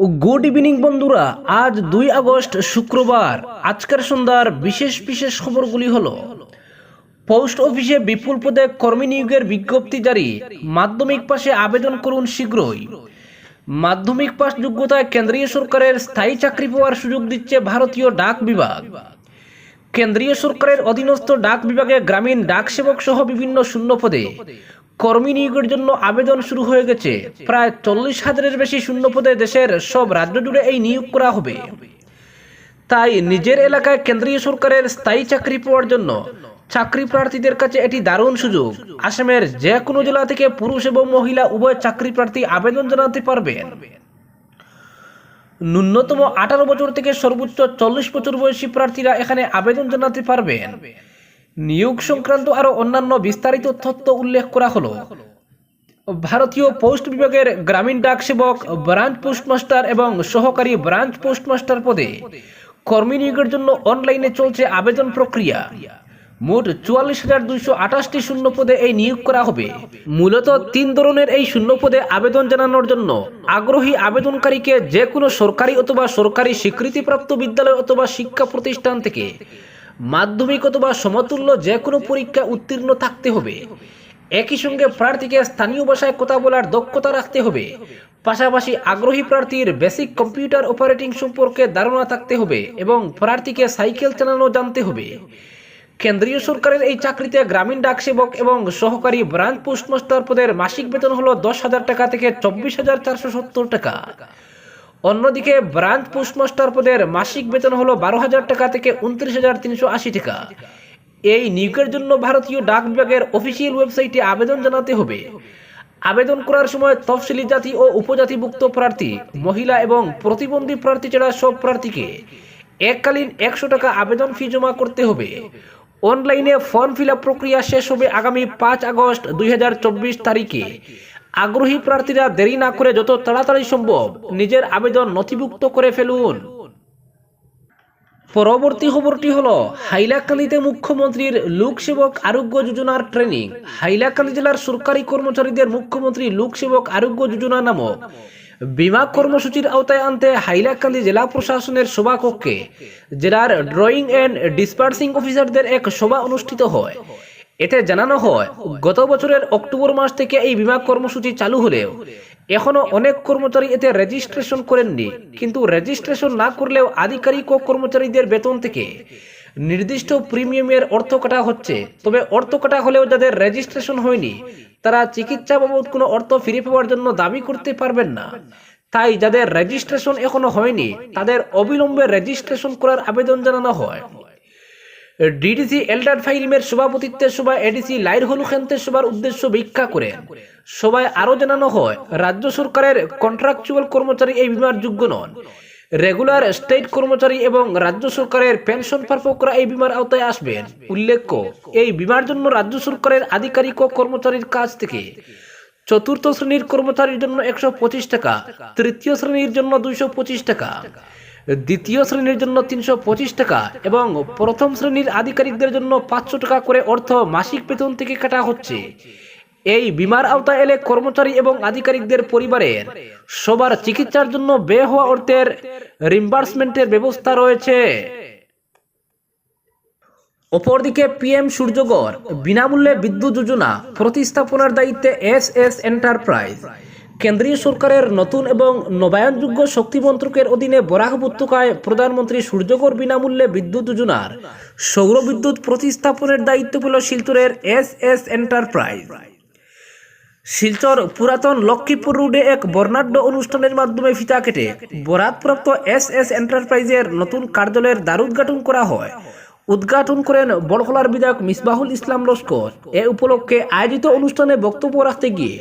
Good evening বন্ধুরা, আজ দুই আগস্ট শুক্রবার। আজকের সন্ধ্যার বিশেষ বিশেষ খবরগুলি হলো, পোস্ট অফিসে বিপুল পদে কর্মী নিয়োগের বিজ্ঞপ্তি জারি, মাধ্যমিক পাশে আবেদন করুন শীঘ্রই। মাধ্যমিক পাশ যোগ্যতায় কেন্দ্রীয় সরকারের স্থায়ী চাকরি পাওয়ার সুযোগ দিচ্ছে ভারতীয় ডাক বিভাগ। কেন্দ্রীয় সরকারের অধীনস্থ ডাক বিভাগে গ্রামীণ ডাক সেবক সহ বিভিন্ন শূন্য পদে কর্মী নিয়োগের জন্য আবেদন শুরু হয়ে গেছে। প্রায় চল্লিশ হাজারের বেশি শূন্য পদে দেশের সব রাজ্য জুড়ে এই নিয়োগ করা হবে। তাই নিজের এলাকায় কেন্দ্রীয় সরকারের স্থায়ী চাকরি পাওয়ার জন্য চাকরি প্রার্থীদের কাছে এটি দারুণ সুযোগ। আসামের যে কোনো জেলা থেকে পুরুষ এবং মহিলা উভয় চাকরি প্রার্থী আবেদন জানাতে পারবেন। ন্যূনতম আঠারো বছর থেকে সর্বোচ্চ চল্লিশ বছর বয়সী প্রার্থীরা এখানে আবেদন জানাতে পারবেন। নিয়োগ সংক্রান্ত আরও অন্যান্য বিস্তারিত তথ্য উল্লেখ করা হলো। ভারতীয় পোস্ট বিভাগের গ্রামীণ ডাক সেবক, ব্রাঞ্চ পোস্টমাস্টার এবং সহকারী ব্রাঞ্চ পোস্টমাস্টার পদে কর্মী নিয়োগের জন্য অনলাইনে চলছে আবেদন প্রক্রিয়া। মোট চুয়াল্লিশ হাজার দুইশো আঠাশটি শূন্য পদে এই নিয়োগ করা হবে। মূলত তিন ধরনের এই শূন্য পদে আবেদন জানানোর জন্য আগ্রহী আবেদনকারীকে যে কোনো সরকারি অথবা সরকারি স্বীকৃতিপ্রাপ্ত বিদ্যালয় অথবা শিক্ষা প্রতিষ্ঠান থেকে মাধ্যমিক অথবা সমতুল্য যে কোনো পরীক্ষা উত্তীর্ণ থাকতে হবে। একই সঙ্গে প্রার্থীকে স্থানীয় ভাষায় কথা বলার দক্ষতা রাখতে হবে। পাশাপাশি আগ্রহী প্রার্থীর বেসিক কম্পিউটার অপারেটিং সম্পর্কে ধারণা থাকতে হবে এবং প্রার্থীকে সাইকেল চালানো জানতে হবে। কেন্দ্রীয় সরকারের এই চাকরিতে গ্রামীণ ডাক সেবক এবং সহকারী ব্রাঞ্চ পোস্টমাস্টার পদের মাসিক বেতন হলো দশ হাজার টাকা থেকে চব্বিশ হাজার চারশো সত্তর টাকা। অন্যদিকে ব্রাঞ্চ পোস্টমাস্টার পদের মাসিক বেতন হলো বারো হাজার টাকা থেকে উনত্রিশ হাজার তিনশো আশি টাকা। এই নিয়োগের জন্য ভারতীয় ডাক বিভাগের অফিসিয়াল ওয়েবসাইটে আবেদন জানাতে হবে। আবেদন করার সময় তফসিলি জাতি ও উপজাতিভুক্ত প্রার্থী, মহিলা এবং প্রতিবন্ধী প্রার্থী ছাড়া সব প্রার্থীকে এককালীন একশো টাকা আবেদন ফি জমা করতে হবে। অনলাইনে ফর্ম ফিল প্রক্রিয়া শেষ হবে আগামী পাঁচ আগস্ট দুই হাজার চব্বিশ তারিখে। আগ্রহী প্রার্থীরা দেরি না করে যত তাড়াতাড়ি সম্ভব নিজের আবেদন নথিভুক্ত করে ফেলুন। পরবর্তী খবরটি হলো, হাইলাকান্দিতে মুখ্যমন্ত্রীর লোকসেবক আরোগ্য যোজনার ট্রেনিং। হাইলাকান্দি জেলার সরকারি কর্মচারীদের মুখ্যমন্ত্রী লোকসেবক আরোগ্য যোজনা নামক বিমা কর্মসূচির আওতায় আনতে হাইলাকান্দি জেলা প্রশাসনের সভাকক্ষে জেলার ড্রয়িং অ্যান্ড ডিসপার্সিং অফিসারদের এক সভা অনুষ্ঠিত হয়। এতে জানানো হয় গত বছরের অক্টোবর মাস থেকে এই বিমা কর্মসূচি চালু হলেও এখনও অনেক কর্মচারী এতে রেজিস্ট্রেশন করেননি। কিন্তু রেজিস্ট্রেশন না করলেও আধিকারিক ও কর্মচারীদের বেতন থেকে নির্দিষ্ট প্রিমিয়ামের অর্থ কাটা হচ্ছে। তবে অর্থ কাটা হলেও যাদের রেজিস্ট্রেশন হয়নি তারা চিকিৎসা বাবদ কোনো অর্থ ফিরে পাওয়ার জন্য দাবি করতে পারবেন না। তাই যাদের রেজিস্ট্রেশন এখনও হয়নি তাদের অবিলম্বে রেজিস্ট্রেশন করার আবেদন জানানো হয়। ডিডিসি এল্ডার ফাইরিমের সভাপতিত্বে সভা এডিসি লাইর হলুখেন্তের সভার উদ্দেশ্য ব্যাখ্যা করেন সভায় আরও জানানো হয়, রাজ্য সরকারের কন্ট্রাকচুয়াল কর্মচারী এই বিমার যোগ্য নন। রেগুলার স্টেট কর্মচারী এবং রাজ্য সরকারের পেনশন প্রাপকরা এই বিমার আওতায় আসবেন। উল্লেখ্য, এই বিমার জন্য রাজ্য সরকারের আধিকারিক ও কর্মচারীর কাছ থেকে চতুর্থ শ্রেণির কর্মচারীর জন্য একশো পঁচিশ টাকা, তৃতীয় শ্রেণির জন্য দুইশো পঁচিশ টাকা। দ্বিতীয় শ্রেণির জন্য তিনশো পঁচিশ টাকা এবং প্রথম শ্রেণির আধিকারিকদের জন্য পাঁচশো টাকা করে অর্থ মাসিক বেতন থেকে কাটা হচ্ছে। এই বিমার আওতায় এলে কর্মচারী এবং আধিকারিকদের পরিবারের সবার চিকিৎসার জন্য ব্যয় হওয়া অর্থের রিম্বার্সমেন্টের ব্যবস্থা রয়েছে। অপরদিকে পিএম সূর্যগড় বিনামূল্যে বিদ্যুৎ যোজনা প্রতিস্থাপনার দায়িত্বে এস এস এন্টারপ্রাইজ। কেন্দ্রীয় সরকারের নতুন এবং নবায়নযোগ্য শক্তি মন্ত্রকের অধীনে বরাক উপত্যকায় প্রধানমন্ত্রী সূর্যগড় বিনামূল্যে বিদ্যুৎ যোজনার সৌর বিদ্যুৎ প্রতিস্থাপনের দায়িত্ব পেল শিলচরের এস এস এন্টারপ্রাইজ। শিলচর পুরাতন লক্ষ্মীপুর রোডে এক বর্ণাঢ্য অনুষ্ঠানের মাধ্যমে ফিতা কেটে বরাতপ্রাপ্ত এস এস এন্টারপ্রাইজের নতুন কার্যালয়ের দ্বার উদ্ঘাটন করা হয়। উদ্ঘাটন করেন বড়খলার বিধায়ক মিসবাহুল ইসলাম লস্কর। এ উপলক্ষে আয়োজিত অনুষ্ঠানে বক্তব্য রাখতে গিয়ে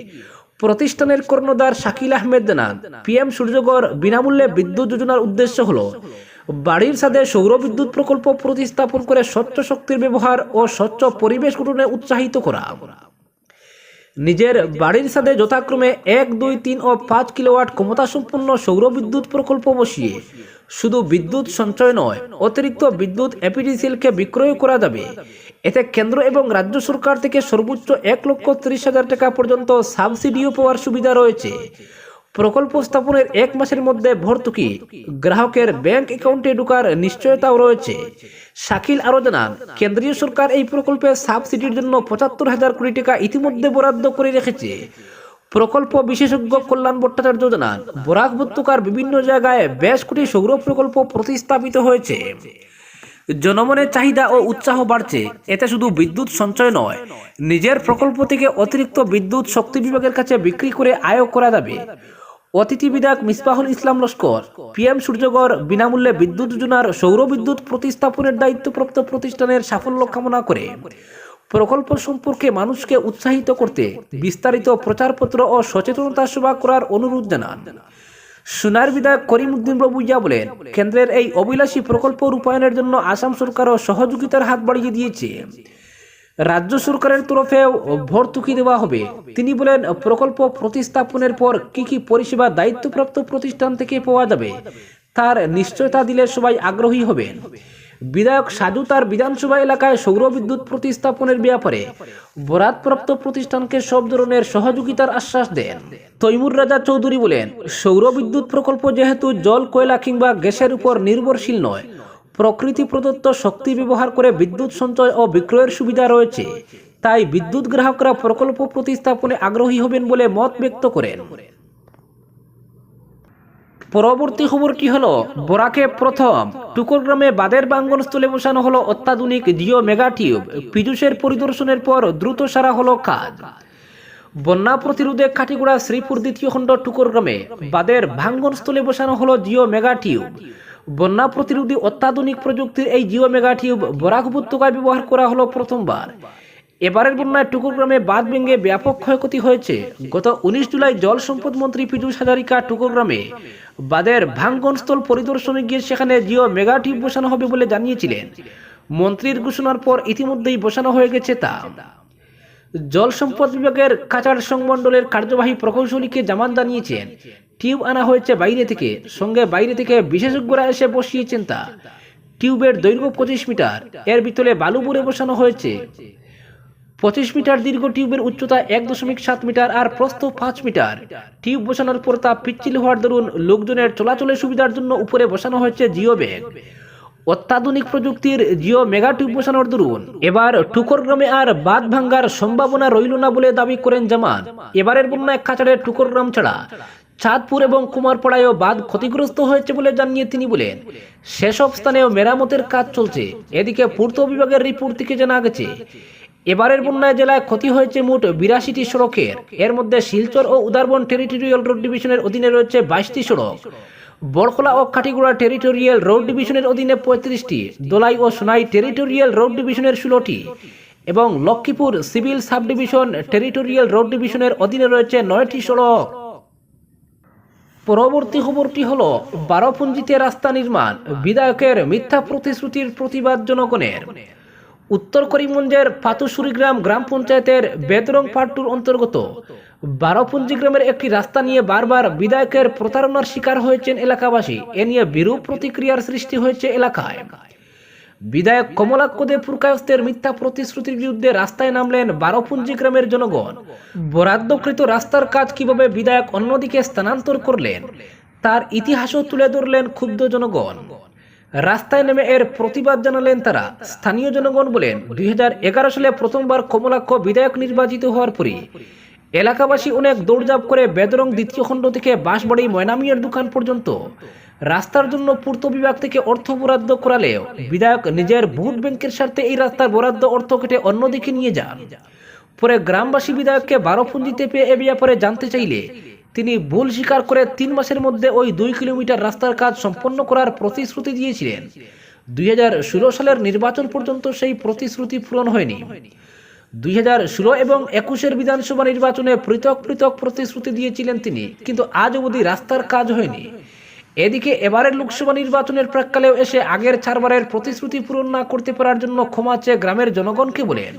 প্রতিষ্ঠানের কর্ণধার শাকিল আহমেদ জানান পিএম সূর্যগড় বিনামূল্যে বিদ্যুৎ যোজনার উদ্দেশ্য হল বাড়ির সাথে সৌর বিদ্যুৎ প্রকল্প প্রতিস্থাপন করে স্বচ্ছ শক্তির ব্যবহার ও স্বচ্ছ পরিবেশ গঠনে উৎসাহিত করা। নিজের বাড়ির সাথে যথাক্রমে এক, দুই, তিন ও পাঁচ কিলোওয়াট ক্ষমতা সম্পন্ন সৌর বিদ্যুৎ প্রকল্প বসিয়ে শুধু বিদ্যুৎ সঞ্চয় নয়, অতিরিক্ত বিদ্যুৎ এপিডিসিএলকে বিক্রয় করা যাবে। এতে কেন্দ্র এবং রাজ্য সরকার থেকে সর্বোচ্চ এক লক্ষ ত্রিশ হাজার টাকা পর্যন্ত সাবসিডিও পাওয়ার সুবিধা রয়েছে। প্রকল্প স্থাপনের এক মাসের মধ্যে ভর্তুকি, গ্রাহকের ব্যাংক অ্যাকাউন্টে ঢোকার নিশ্চয়তাও রয়েছে। শাকিল আরও জানান, কেন্দ্রীয় সরকার এই প্রকল্পে সাবসিডির জন্য পঁচাত্তর হাজার কোটি টাকা ইতিমধ্যে বরাদ্দ করে রেখেছে। প্রকল্প বিশেষজ্ঞ কল্যাণ ভট্টাচার্য জানান, বরাক উপত্যকার বিভিন্ন জায়গায় বেশ কোটি সৌর প্রকল্প প্রতিস্থাপিত হয়েছে। জনমনের চাহিদা ও উৎসাহ বাড়ছে। এতে শুধু বিদ্যুৎ সঞ্চয় নয়, নিজের প্রকল্প থেকে অতিরিক্ত বিদ্যুৎ শক্তি বিভাগের কাছে বিক্রি করে আয় করা যাবে। অতিথি বিধায়ক মিসবাহুল ইসলাম লস্কর, পিএম সূর্যগড় বিনামূল্যে বিদ্যুৎ যোজনার সৌর বিদ্যুৎ প্রতিস্থাপনের দায়িত্বপ্রাপ্ত প্রতিষ্ঠানের সাফল্য কামনা করে। প্রকল্প সম্পর্কে মানুষকে উৎসাহিত করতে বিস্তারিত প্রচারপত্র ও সচেতনতা সভা করার অনুরোধ জানান। সোনার বিধায়ক করিমউদ্দিন ইয়া বলেন, কেন্দ্রের এই অভিলাষী প্রকল্প রূপায়ণের জন্য আসাম সরকারও সহযোগিতার হাত বাড়িয়ে দিয়েছে। রাজ্য সরকারের তরফে ভর্তুকি দেওয়া হবে। তিনি বলেন, প্রকল্প প্রতিস্থাপনের পর কি কি পরিষেবা দায়িত্বপ্রাপ্ত প্রতিষ্ঠান থেকে পাওয়া যাবে, তার নিশ্চয়তা দিলে সবাই আগ্রহী হবেন। বিধায়ক সাজু তার বিধানসভা এলাকায় সৌর বিদ্যুৎ প্রতিস্থাপনের ব্যাপারে বরাদপ্রাপ্ত প্রতিষ্ঠানকে সব ধরনের সহযোগিতার আশ্বাস দেন। তৈমুর রাজা চৌধুরী বলেন সৌর বিদ্যুৎ প্রকল্প যেহেতু জল, কয়লা কিংবা গ্যাসের উপর নির্ভরশীল নয়, প্রকৃতি প্রদত্ত শক্তি ব্যবহার করে বিদ্যুৎ সঞ্চয় ও বিক্রয়ের সুবিধা রয়েছে, তাই বিদ্যুৎ গ্রাহকরা প্রকল্প প্রতিস্থাপনে আগ্রহী হবেন বলে মত ব্যক্ত করেন। পরবর্তী খবরটি হলো? বরাকে প্রথম। টুকুর গ্রামে বাদের বাঙ্গনস্থলে বসানো হলো অত্যাধুনিক জিও মেগা টিউব। পীযুষের পরিদর্শনের পর দ্রুত সারা হলো কাজ। বন্যা প্রতিরোধে কাটিগুড়া শ্রীপুর দ্বিতীয় খণ্ড টুকুর গ্রামে বাদের ভাঙ্গনস্থলে বসানো হলো জিও মেগা টিউব। বন্যা প্রতিরোধী অত্যাধুনিক প্রযুক্তির এই জিও মেগা টিউব বরাক উপত্যকায় ব্যবহার করা হলো প্রথমবার। এবারের বন্যায় টুকুর গ্রামে বাঁধ ভেঙে ব্যাপক ক্ষয়ক্ষতি হয়েছে। গত উনিশ জুলাই জল সম্পদ মন্ত্রী পীযুষ হাজারিকা টুকুর গ্রামে বাঁধের ভাঙ্গনস্থল পরিদর্শনে গিয়ে সেখানে জিও মেগা টিউব বসানো হবে বলে জানিয়েছিলেন। মন্ত্রীর ঘোষণার পর ইতিমধ্যেই বসানো হয়ে গেছে তা। জল সম্পদ বিভাগের কাচার সংমণ্ডলের কার্যবাহী প্রকৌশলীকে জামান জানিয়েছেন। টিউব আনা হয়েছে বাইরে থেকে, সঙ্গে বাইরে থেকে বিশেষজ্ঞরা এসে বসিয়েছেন তা। টিউবের দৈর্ঘ্য পঁচিশ মিটার, এর ভিতরে বালু বসানো হয়েছে। পঁচিশ মিটার দীর্ঘ টিউবের উচ্চতা এক দশমিক সাত মিটার আর প্রস্থ পাঁচ মিটার। টিউব বসানোর পর তা পিচ্ছিল হওয়ার দরুন লোকজনের চলাচলের সুবিধার জন্য উপরে বসানো হয়েছে জিও ব্যাগ অত্যাধুনিক প্রযুক্তির জিও মেগা টিউব বসানোর দরুন। এবার টুকর গ্রামে আর বাঁধ ভাঙ্গার সম্ভাবনা রইল না বলে দাবি করেন জামান এবারের বন্যায় কাছাড়ের টুকর গ্রাম ছাড়া চাঁদপুর এবং কুমারপাড়ায়ও বাঁধ ক্ষতিগ্রস্ত হয়েছে বলে জানিয়ে তিনি বলেন, সেসব স্থানেও মেরামতের কাজ চলছে। এদিকে পূর্ত বিভাগের রিপোর্ট থেকে জানা গেছে এবারের বন্যায় জেলায় ক্ষতি হয়েছে মোট বিরাশিটি সড়কের এর মধ্যে শিলচর ও উদারবন টেরিটোরিয়াল রোড ডিভিশনের অধীনে রয়েছে বাইশটি সড়ক। বড়খোলা ও কাটিগুড়া টেরিটোরিয়াল রোড ডিভিশনের অধীনে পঁয়ত্রিশটি। দোলাই ও সোনাই টেরিটোরিয়াল রোড ডিভিশনের ষোলোটি। এবং Lakhipur civil sub division territorial road ডিভিশনের অধীনে রয়েছে নয়টি সড়ক। পরবর্তী খবরটি হল, বারোপুঞ্জিতে রাস্তা নির্মাণ। বিধায়কের মিথ্যা প্রতিশ্রুতির প্রতিবাদ জনগণের। উত্তর করিমগঞ্জের পাতুসুরি গ্রাম পঞ্চায়েতের বেদরং পাট্টুর অন্তর্গত। বারোপুঞ্জি গ্রামের একটি রাস্তা নিয়ে বারবার বিধায়কের প্রতারণার শিকার হয়েছেন এলাকাবাসী। এ নিয়ে বিরূপ প্রতিক্রিয়ার সৃষ্টি হয়েছে এলাকায়। বিধায়ক কমলাক্ষ দে পুরকায়স্তের মিথ্যা প্রতিশ্রুতির বিরুদ্ধে রাস্তায় নামলেন বারোপুঞ্জি গ্রামের জনগণ। বরাদ্দকৃত রাস্তার কাজ কীভাবে বিধায়ক অন্যদিকে স্থানান্তর করলেন, তার ইতিহাসও তুলে ধরলেন ক্ষুব্ধ জনগণ। রাস্তায় নেমে এর প্রতিবাদ জানালেন তারা। স্থানীয় জনগণ বলেন, দুই হাজার এগারো সালে প্রথমবার কমলাক্ষ বিধায়ক নির্বাচিত হওয়ার পরই এলাকাবাসী অনেক দৌড়ঝাঁপ করে বেদরং দ্বিতীয় খণ্ড থেকে বাঁশবাড়ি ময়নামিয়ার দোকান পর্যন্ত রাস্তার জন্য পূর্ত বিভাগ থেকে অর্থ বরাদ্দ করালেও বিধায়ক নিজের ভোট ব্যাংকের স্বার্থে এই রাস্তার বরাদ্দ অর্থ কেটে অন্যদিকে নিয়ে যান। পরে গ্রামবাসী বিধায়ককে বারোপুঞ্জিতে পেয়ে এ ব্যাপারে জানতে চাইলে তিনি ভুল স্বীকার করে তিন মাসের মধ্যে ওই দুই কিলোমিটার রাস্তার কাজ সম্পন্ন করার প্রতিশ্রুতি দিয়েছিলেন। দুই হাজার ষোলো সালের নির্বাচন পর্যন্ত সেই প্রতিশ্রুতি পূরণ হয়নি। দুই হাজার ষোলো এবং একুশের বিধানসভা নির্বাচনে পৃথক পৃথক প্রতিশ্রুতি দিয়েছিলেন তিনি, কিন্তু আজ অবধি রাস্তার কাজ হয়নি। এদিকে এবারের লোকসভা নির্বাচনের প্রাককালেও এসে আগের চারবারের প্রতিশ্রুতি পূরণ না করতে পারার জন্য ক্ষমা চেয়ে গ্রামের জনগণকে বলেন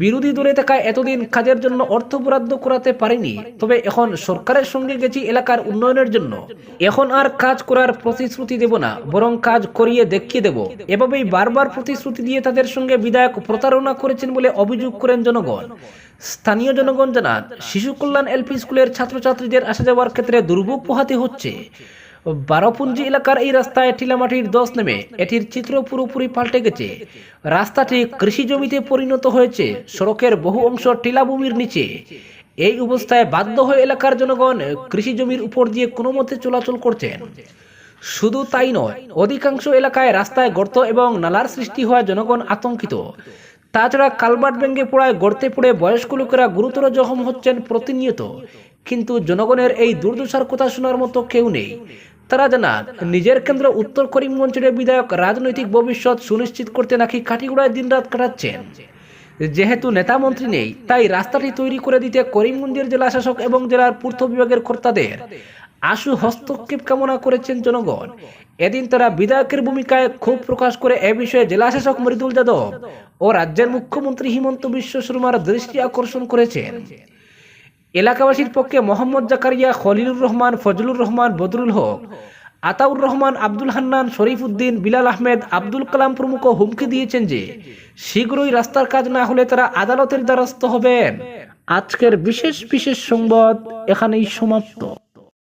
বিরোধী দলে থাকা এতদিন কাজের জন্য অর্থ বরাদ্দ করাতে পারেনি। তবে এখন সরকারের সঙ্গে গেছি এলাকার উন্নয়নের জন্য। এখন আর কাজ করার প্রতিশ্রুতি দেব না, বরং কাজ করিয়ে দেখিয়ে দেব। এভাবেই বারবার প্রতিশ্রুতি দিয়ে তাদের সঙ্গে বিধায়ক প্রতারণা করেছেন বলে অভিযোগ করেন জনগণ। স্থানীয় জনগণ জানান, শিশু কল্যাণ এলপি স্কুলের ছাত্রছাত্রীদের আসা যাওয়ার ক্ষেত্রে দুর্ভোগ পোহাতে হচ্ছে। বারোপুঞ্জি এলাকার এই রাস্তায় টিলামাটির দশ নেমে এটির চিত্র পুরোপুরি পাল্টে গেছে। রাস্তাটি কৃষি জমিতে পরিণত হয়েছে। সড়কের বহু অংশ টিলাভূমির নিচে। এই অবস্থায় বাধ্য হয়ে এলাকার জনগণ কৃষি জমির উপর দিয়ে কোনো মতে চলাচল করছেন। শুধু তাই নয়, অধিকাংশ এলাকায় রাস্তায় গর্ত এবং নালার সৃষ্টি হওয়া জনগণ আতঙ্কিত। তাছাড়া কালবাট ভেঙে পড়ায় গর্তে পড়ে বয়স্ক লোকেরা গুরুতর জখম হচ্ছেন প্রতিনিয়ত। কিন্তু জনগণের এই দুর্দশার কথা শোনার মতো কেউ নেই। তারা জানান, নিজের কেন্দ্র উত্তর করিমগঞ্জের বিধায়ক রাজনৈতিক ভবিষ্যৎ সুনিশ্চিত করতে নাকি কাঠিগুড়ায় দিনরাত কাটাচ্ছেন। যেহেতু নেতা মন্ত্রী নেই, তাই রাস্তাটি তৈরি করে দিতে করিমগঞ্জের জেলা শাসক এবং জেলার পূর্ত বিভাগের কর্তাদের আশু হস্তক্ষেপ কামনা করেছেন জনগণ। এদিন তারা বিধায়কের ভূমিকায় ক্ষোভ প্রকাশ করে এ বিষয়ে জেলা শাসক মৃদুল যাদব ও রাজ্যের মুখ্যমন্ত্রী হিমন্ত বিশ্ব শর্মার দৃষ্টি আকর্ষণ করেছেন। এলাকাবাসীর পক্ষে মোহাম্মদ জাকারিয়া, খলিলুর রহমান, ফজলুর রহমান, বদরুল হক, আতাউর রহমান, আব্দুল হান্নান শরীফ উদ্দিন বিলাল আহমেদ, আব্দুল কালাম প্রমুখ হুমকি দিয়েছেন যে শীঘ্রই রাস্তার কাজ না হলে তারা আদালতের দ্বারস্থ হবেন। আজকের বিশেষ বিশেষ সংবাদ এখানেই সমাপ্ত।